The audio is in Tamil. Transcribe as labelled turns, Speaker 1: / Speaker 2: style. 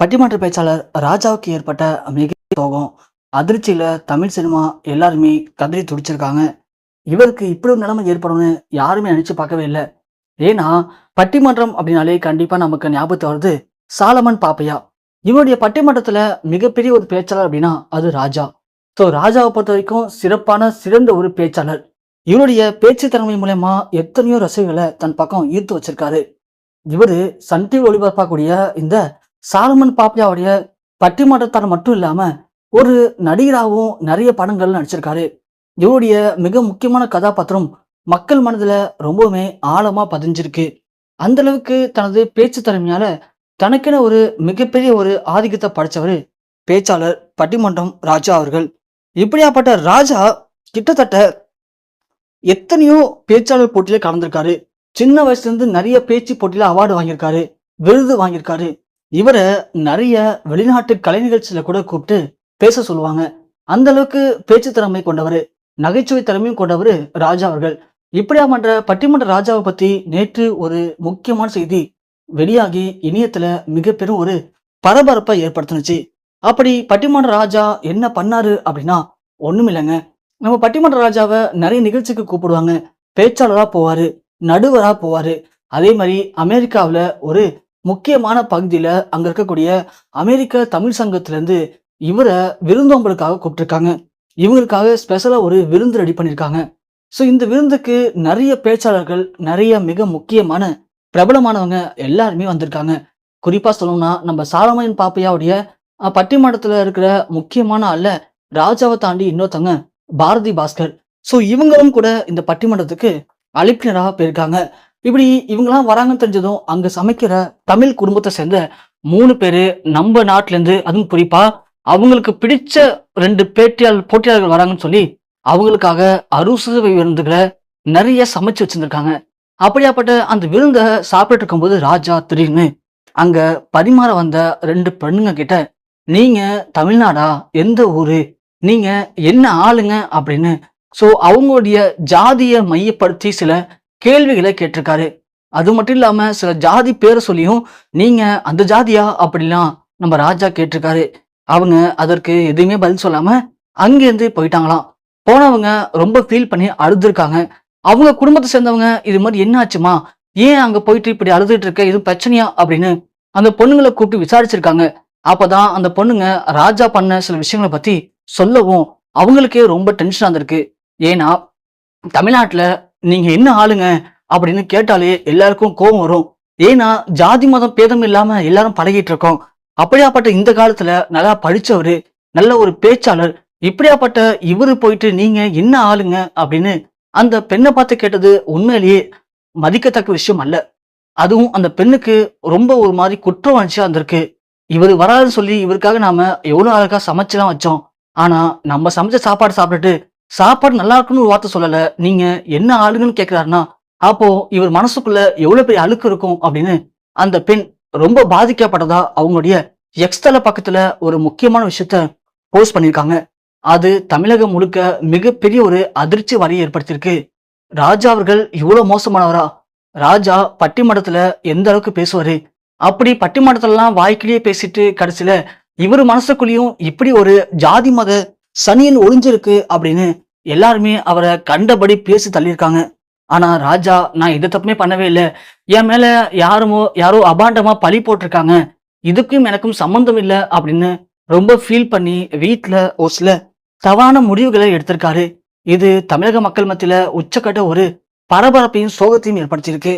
Speaker 1: பட்டிமன்ற பேச்சாளர் ராஜாவுக்கு ஏற்பட்ட மிக சோகம் அதிர்ச்சியில தமிழ் சினிமா எல்லாருமே கதறி துடிச்சிருக்காங்க. இவருக்கு இப்படி ஒரு நிலைமை ஏற்படும்னு யாருமே நினைச்சு பார்க்கவே இல்லை. ஏன்னா பட்டிமன்றம் அப்படின்னாலே கண்டிப்பா நமக்கு ஞாபகத்தை வருது சாலமன் பாப்பையா. இவருடைய பட்டிமன்றத்துல மிகப்பெரிய ஒரு பேச்சாளர் அப்படின்னா அது ராஜா. ஸோ ராஜாவை பொறுத்த வரைக்கும் சிறப்பான சிறந்த ஒரு பேச்சாளர். இவருடைய பேச்சு திறமை மூலயமா எத்தனையோ ரசிகர்களை தன் பக்கம் ஈர்த்து வச்சிருக்காரு. இவரு சன் டிவி ஒளிபரப்பாக்கூடிய இந்த சாலமன் பாப்பியாவுடைய பட்டிமன்றத்தார் மட்டும் இல்லாம ஒரு நடிகராகவும் நிறைய படங்கள் நடிச்சிருக்காரு. இவருடைய மிக முக்கியமான கதாபாத்திரம் மக்கள் மனதுல ரொம்பவுமே ஆழமா பதிஞ்சிருக்கு. அந்த அளவுக்கு தனது பேச்சு திறமையால தனக்கென ஒரு மிகப்பெரிய ஒரு ஆதிக்கத்தை படைச்சவர் பேச்சாளர் பட்டிமன்றம் ராஜா அவர்கள். இப்படியாப்பட்ட ராஜா கிட்டத்தட்ட எத்தனையோ பேச்சாளர் போட்டியில கலந்திருக்காரு. சின்ன வயசுலேருந்து நிறைய பேச்சு போட்டியில அவார்டு வாங்கியிருக்காரு விருது வாங்கியிருக்காரு. இவரை நிறைய வெளிநாட்டு கலை நிகழ்ச்சியில கூட கூப்பிட்டு பேச சொல்லுவாங்க. அந்த அளவுக்கு பேச்சு திறமை கொண்டவர் நகைச்சுவை திறமையும் கொண்டவர் ராஜா அவர்கள். இப்படியா பண்ற பட்டிமன்ற ராஜாவை பத்தி நேற்று ஒரு முக்கியமான செய்தி வெளியாகி இணையத்துல மிக பெரும் ஒரு பரபரப்பை ஏற்படுத்துனுச்சு. அப்படி பட்டிமன்ற ராஜா என்ன பண்ணாரு அப்படின்னா ஒண்ணும் இல்லைங்க. நம்ம பட்டிமன்ற ராஜாவை நிறைய நிகழ்ச்சிக்கு கூப்பிடுவாங்க. பேச்சாளரா போவாரு நடுவரா போவாரு. அதே மாதிரி அமெரிக்காவில் ஒரு முக்கியமான பகுதியில் அங்கே இருக்கக்கூடிய அமெரிக்க தமிழ் சங்கத்திலேருந்து இவரை விருந்தோம்பலுக்காக கூப்பிட்டுருக்காங்க. இவங்களுக்காக ஸ்பெஷலாக ஒரு விருந்து ரெடி பண்ணியிருக்காங்க. ஸோ இந்த விருந்துக்கு நிறைய பேச்சாளர்கள் நிறைய மிக முக்கியமான பிரபலமானவங்க எல்லாருமே வந்திருக்காங்க. குறிப்பாக சொல்லணும்னா நம்ம சாரமயன் பாப்பையாவுடைய பட்டிமன்றத்தில் இருக்கிற முக்கியமான அல்ல ராஜாவை தாண்டி இன்னொருத்தவங்க பாரதி பாஸ்கர். ஸோ இவங்களும் கூட இந்த பட்டிமன்றத்துக்கு அழைப்பினராக போயிருக்காங்க. இப்படி இவங்கெல்லாம் வராங்கன்னு தெரிஞ்சதும் அங்க சமைக்கிற தமிழ் குடும்பத்தை சேர்ந்த மூணு பேரு நம்ம நாட்டிலேருந்து அதுவும் குறிப்பா அவங்களுக்கு பிடிச்ச ரெண்டு பேட்டியாளர் போட்டியாளர்கள் வராங்கன்னு சொல்லி அவங்களுக்காக அறுசுவை விருந்துகளை நிறைய சமைச்சு வச்சிருந்திருக்காங்க. அப்படியாப்பட்ட அந்த விருந்தை சாப்பிட்டு இருக்கும்போது ராஜா திடீர்னு அங்க பரிமாற வந்த ரெண்டு பெண்ணுங்க கிட்ட நீங்க தமிழ்நாடா? எந்த ஊரு? நீங்க என்ன ஆளுங்க? அப்படின்னு. ஸோ அவங்களுடைய ஜாதியை மையப்படுத்தி சில கேள்விகளை கேட்டிருக்காரு. அது மட்டும் இல்லாம சில ஜாதி பேரை சொல்லியும் நீங்க அந்த ஜாதியா? அப்படிலாம் நம்ம ராஜா கேட்டிருக்காரு. அவங்க அதற்கு எதுவுமே பதில் சொல்லாம அங்கேருந்து போயிட்டாங்களாம். போனவங்க ரொம்ப ஃபீல் பண்ணி அழுதுருக்காங்க. அவங்க குடும்பத்தை சேர்ந்தவங்க இது மாதிரி என்ன ஆச்சுமா? ஏன் அங்க போயிட்டு இப்படி அழுதுட்டு இருக்க? எதுவும் பிரச்சனையா? அப்படின்னு அந்த பொண்ணுங்களை கூப்பிட்டு விசாரிச்சிருக்காங்க. அப்பதான் அந்த பொண்ணுங்க ராஜா பண்ண சில விஷயங்களை பத்தி சொல்லவும் அவங்களுக்கே ரொம்ப டென்ஷனா இருந்திருக்கு. ஏன்னா தமிழ்நாட்டுல நீங்க என்ன ஆளுங்க அப்படின்னு கேட்டாலே எல்லாருக்கும் கோபம் வரும். ஏன்னா ஜாதி மதம் பேதம் இல்லாம எல்லாரும் பழகிட்டு இருக்கோம். அப்படியாப்பட்ட இந்த காலத்துல நல்லா படிச்சவரு நல்ல ஒரு பேச்சாளர் இப்படியாப்பட்ட இவரு போயிட்டு நீங்க என்ன ஆளுங்க அப்படின்னு அந்த பெண்ணை பார்த்து கேட்டது உண்மையிலேயே மதிக்கத்தக்க விஷயம் அல்ல. அதுவும் அந்த பெண்ணுக்கு ரொம்ப ஒரு மாதிரி குற்ற உணர்ச்சியா இருந்திருக்கு. இவர் வராதுன்னு சொல்லி இவருக்காக நாம எவ்வளவு அழகா சமைச்சுலாம் வச்சோம். ஆனா நம்ம சமைச்ச சாப்பாடு சாப்பிட்டுட்டு சாப்பாடு நல்லா இருக்குன்னு ஒரு வார்த்தை சொல்லல. நீங்க என்ன ஆளுங்கன்னு கேட்குறாருன்னா அப்போ இவர் மனசுக்குள்ள எவ்வளவு பெரிய அழுக்கு இருக்கும் அப்படின்னு அந்த பெண் ரொம்ப பாதிக்கப்பட்டதா அவங்களுடைய எக்ஸ்தல பக்கத்துல ஒரு முக்கியமான விஷயத்த போஸ்ட் பண்ணியிருக்காங்க. அது தமிழகம் முழுக்க மிகப்பெரிய ஒரு அதிர்ச்சி வரையை ஏற்படுத்தியிருக்கு. ராஜா அவர்கள் இவ்வளவு மோசமானவரா? ராஜா பட்டிமன்றத்துல எந்த அளவுக்கு பேசுவாரு? அப்படி பட்டிமன்றத்துலலாம் வாய்க்கிலேயே பேசிட்டு கடைசியில இவர் மனசுக்குள்ளேயும் இப்படி ஒரு ஜாதி மத சனியன் ஒளிஞ்சிருக்கு அப்படின்னு எல்லாருமே அவரை கண்டபடி பேசி தள்ளியிருக்காங்க. ஆனா ராஜா நான் எந்த தப்புமே பண்ணவே இல்லை. என் மேல யாருமோ யாரோ அபாண்டமா பழி போட்டிருக்காங்க. இதுக்கும் எனக்கும் சம்மந்தம் இல்லை அப்படின்னு ரொம்ப ஃபீல் பண்ணி வீட்டில் ஒரு சில தவான முடிவுகளை எடுத்திருக்காரு. இது தமிழக மக்கள் மத்தியில உச்சக்கட்ட ஒரு பரபரப்பையும் சோகத்தையும் ஏற்படுத்தியிருக்கு.